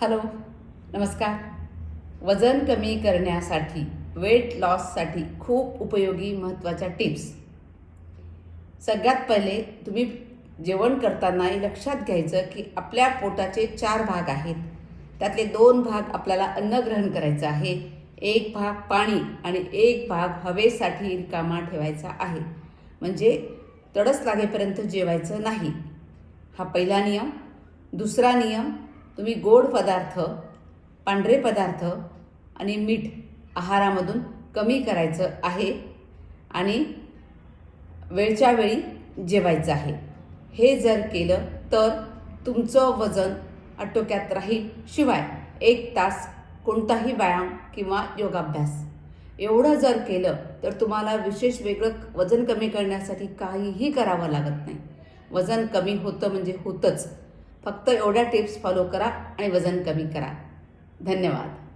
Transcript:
Hello नमस्कार. वजन कमी करण्यासाठी वेट लॉससाठी खूप उपयोगी महत्त्वाच्या टिप्स सगळ्यात पहिले तुम्ही जेवण करतानाही लक्षात घ्यायचं की आपल्या पोटाचे चार भाग आहेत. त्यातले दोन भाग आपल्याला अन्न ग्रहण करायचं आहे. एक भाग पाणी आणि एक भाग हवेसाठी रिकामा ठेवायचा आहे. म्हणजे तडस लागेपर्यंत जेवायचं नाही. हा पहिला नियम. दुसरा नियम तुम्ही गोड पदार्थ पांढरे पदार्थ आणि मीठ आहारामधून कमी करायचं आहे आणि वेळच्या वेळी जेवायचं आहे. हे जर केलं तर तुमचं वजन आटोक्यात राहील. शिवाय एक तास कोणताही व्यायाम किंवा योगाभ्यास. एवढं जर केलं तर तुम्हाला विशेष वेगळं वजन कमी करण्यासाठी काहीही करावं लागत नाही. वजन कमी होतं म्हणजे होतंच. फक्त एवढ्या टिप्स फॉलो करा आणि वजन कमी करा. धन्यवाद.